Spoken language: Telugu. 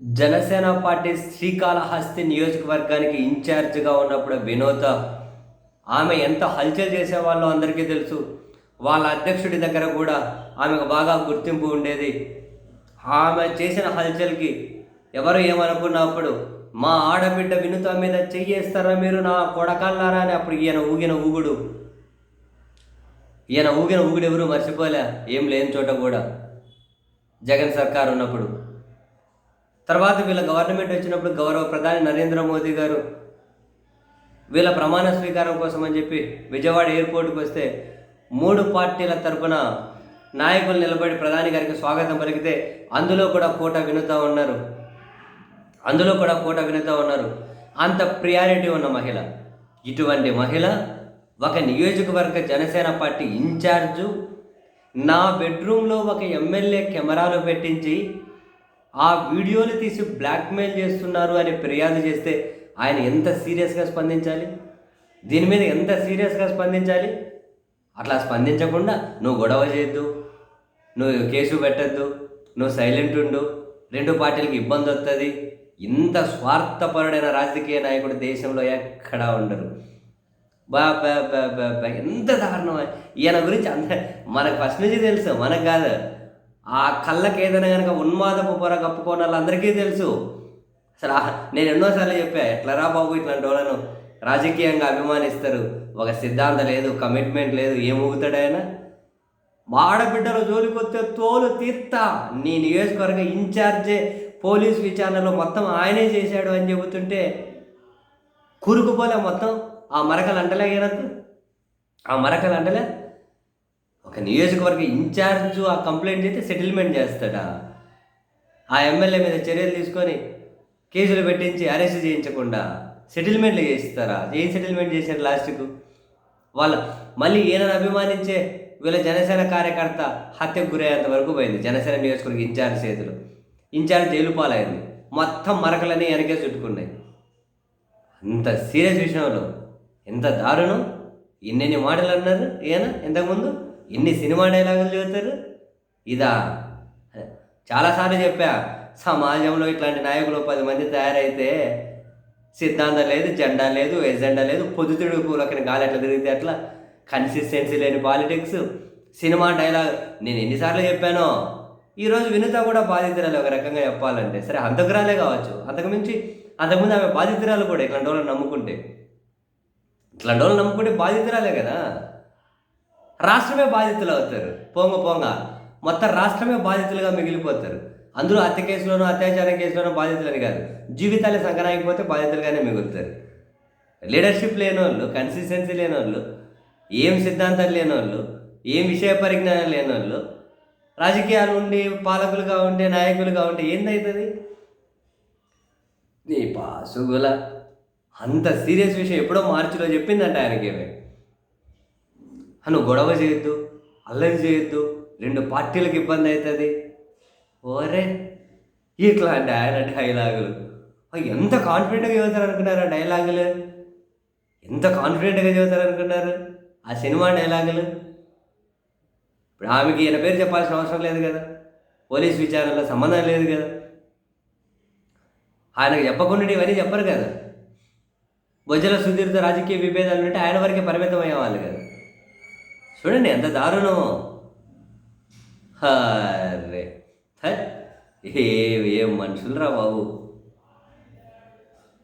జనసేన పార్టీ శ్రీకాళహస్తి నియోజకవర్గానికి ఇన్ఛార్జ్గా ఉన్నప్పుడు వినోద ఆమె ఎంత హల్చల్ చేసేవాళ్ళో అందరికీ తెలుసు. వాళ్ళ అధ్యక్షుడి దగ్గర కూడా ఆమెకు బాగా గుర్తింపు ఉండేది. ఆమె చేసిన హల్చల్కి ఎవరు ఏమనుకున్నప్పుడు మా ఆడబిడ్డ వినుత మీద చెయ్యేస్తారా మీరు నా కొడకల్లారా అని అప్పుడు ఈయన ఊగిన ఊగుడు. ఈయన ఊగిన ఊగుడు ఎవరు మర్చిపోలే ఏం లేని చోట కూడా. జగన్ సర్కార్ ఉన్నప్పుడు తర్వాత వీళ్ళ గవర్నమెంట్ వచ్చినప్పుడు గౌరవ ప్రధాని నరేంద్ర మోదీ గారు వీళ్ళ ప్రమాణ స్వీకారం కోసం అని చెప్పి విజయవాడ ఎయిర్పోర్ట్కి వస్తే మూడు పార్టీల తరపున నాయకులు నిలబడి ప్రధాని గారికి స్వాగతం పలికితే అందులో కూడా కోట వినుతా ఉన్నారు. అందులో కూడా కోట వినుతా ఉన్నారు. అంత ప్రియారిటీ ఉన్న మహిళ. ఇటువంటి మహిళ ఒక నియోజకవర్గ జనసేన పార్టీ ఇన్ఛార్జు నా బెడ్రూమ్లో ఒక ఎమ్మెల్యే కెమెరాలు పెట్టించి ఆ వీడియోలు తీసి బ్లాక్మెయిల్ చేస్తున్నారు అని ఫిర్యాదు చేస్తే ఆయన ఎంత సీరియస్గా స్పందించాలి? దీని మీద ఎంత సీరియస్గా స్పందించాలి? అట్లా స్పందించకుండా నువ్వు గొడవ చేయొద్దు నువ్వు కేసు పెట్టద్దు నువ్వు సైలెంట్ ఉండు రెండు పార్టీలకి ఇబ్బంది వస్తుంది ఇంత స్వార్థపరుడైన రాజకీయ నాయకుడు దేశంలో ఎక్కడా ఉండరు బా బా బా బా బా ఎంత దారుణం. ఈయన గురించి అంత మనకు ఫస్ట్ నుంచి తెలుసు మనకు కాదు. ఆ కళ్ళకి ఏదైనా కనుక ఉన్మాదపు పొర కప్పుకోని వాళ్ళందరికీ తెలుసు. అసలు నేను ఎన్నోసార్లు చెప్పా ఎట్లరా బాబు ఇట్లాంటి వాళ్ళను? రాజకీయంగా అభిమానిస్తారు. ఒక సిద్ధాంతం లేదు కమిట్మెంట్ లేదు ఏం ఊగుతాడు ఆయన? మా ఆడబిడ్డల జోలికొస్తే తోలు తీర్తా. నీ నియోజకవర్గ ఇన్ఛార్జే పోలీస్ విచారణలో మొత్తం ఆయనే చేశాడు అని చెబుతుంటే కూరుకుపోలే మొత్తం. ఆ మరకలు అంటలే ఈయనకు? ఆ మరకలు అంటలే? ఒక నియోజకవర్గ ఇన్ఛార్జ్ ఆ కంప్లైంట్ చేస్తే సెటిల్మెంట్ చేస్తాడా? ఆ ఎమ్మెల్యే మీద చర్యలు తీసుకొని కేసులు పెట్టించి అరెస్ట్ చేయించకుండా సెటిల్మెంట్లు చేయిస్తారా ఏం సెటిల్మెంట్ చేశారు లాస్ట్కు? వాళ్ళ మళ్ళీ ఈయనను అభిమానించే వీళ్ళ జనసేన కార్యకర్త హత్యకు గురయ్యేంత వరకు పోయింది జనసేన నియోజకవర్గ ఇన్ఛార్జ్ చేతులు. ఇన్ఛార్జ్ జైలు పాలైంది. మొత్తం మరకలన్నీ వెనకే చుట్టుకున్నాయి. అంత సీరియస్ విషయంలో ఎంత దారుణం? ఎన్నెన్ని మాటలు అన్నారు? ఈయన ఇంతకుముందు? ఎన్ని సినిమా డైలాగులు చెబుతారు? ఇదా? చాలాసార్లు చెప్పా సమాజంలో ఇట్లాంటి నాయకులు పది మంది తయారైతే సిద్ధాంతం లేదు జెండా లేదు ఎజెండా లేదు పొద్దుతిడు పూలకని గాలి ఎట్లా తిరిగితే అట్లా. కన్సిస్టెన్సీ లేని పాలిటిక్స్ సినిమా డైలాగ్. నేను ఎన్నిసార్లు చెప్పానో? ఈరోజు వినుత కూడా బాధితురాలు ఒక రకంగా చెప్పాలంటే. సరే అంతకురాలే కావచ్చు. అంతకుమించి అంతకుముందు ఆమె బాధితురాలు కూడా ఇట్లాంటి వాళ్ళని నమ్ముకుంటే. ఇట్లాంటి వాళ్ళని నమ్ముకుంటే బాధితురాలే కదా? రాష్ట్రమే బాధితులు అవుతారు. పోంగ పోంగ. మొత్తం రాష్ట్రమే బాధితులుగా మిగిలిపోతారు. అందరూ హత్య కేసులోనూ అత్యాచారం కేసులోనూ బాధితులని కాదు. జీవితాలు సంకనాగిపోతే బాధితులుగానే మిగులుతారు. లీడర్షిప్ లేని వాళ్ళు కన్సిస్టెన్సీ లేని వాళ్ళు ఏం సిద్ధాంతాలు లేని వాళ్ళు ఏం విషయ పరిజ్ఞానం లేని వాళ్ళు రాజకీయాలు ఉండి పాలకులుగా ఉండే నాయకులుగా ఉంటే ఏందవుతుంది నీ పాసుగుల. అంత సీరియస్ విషయం ఎప్పుడో మార్చిలో చెప్పిందంట ఆయనకేమే. నువ్వు గొడవ చేయొద్దు అల్లరి చేయొద్దు రెండు పార్టీలకు ఇబ్బంది అవుతుంది. ఓరే ఇట్లాంటి ఆయన డైలాగులు. ఎంత కాన్ఫిడెంట్గా చదువుతారు అనుకున్నారు ఆ డైలాగులు? ఎంత కాన్ఫిడెంట్గా చదువుతారు అనుకున్నారు ఆ సినిమా డైలాగులు? ఇప్పుడు ఆమెకి ఈయన పేరు చెప్పాల్సిన అవసరం లేదు కదా. పోలీస్ విచారణలో సంబంధం లేదు కదా. ఆయనకు చెప్పకుండా ఇవన్నీ చెప్పరు కదా. బొజ్జల సుధీర్తో రాజకీయ విభేదాలు ఉంటే ఆయన వరకే పరిమితం అయ్యేవాళ్ళు కదా. చూడండి ఎంత దారుణం. హరే హ, ఏ ఏం మనుషులరా బాబు.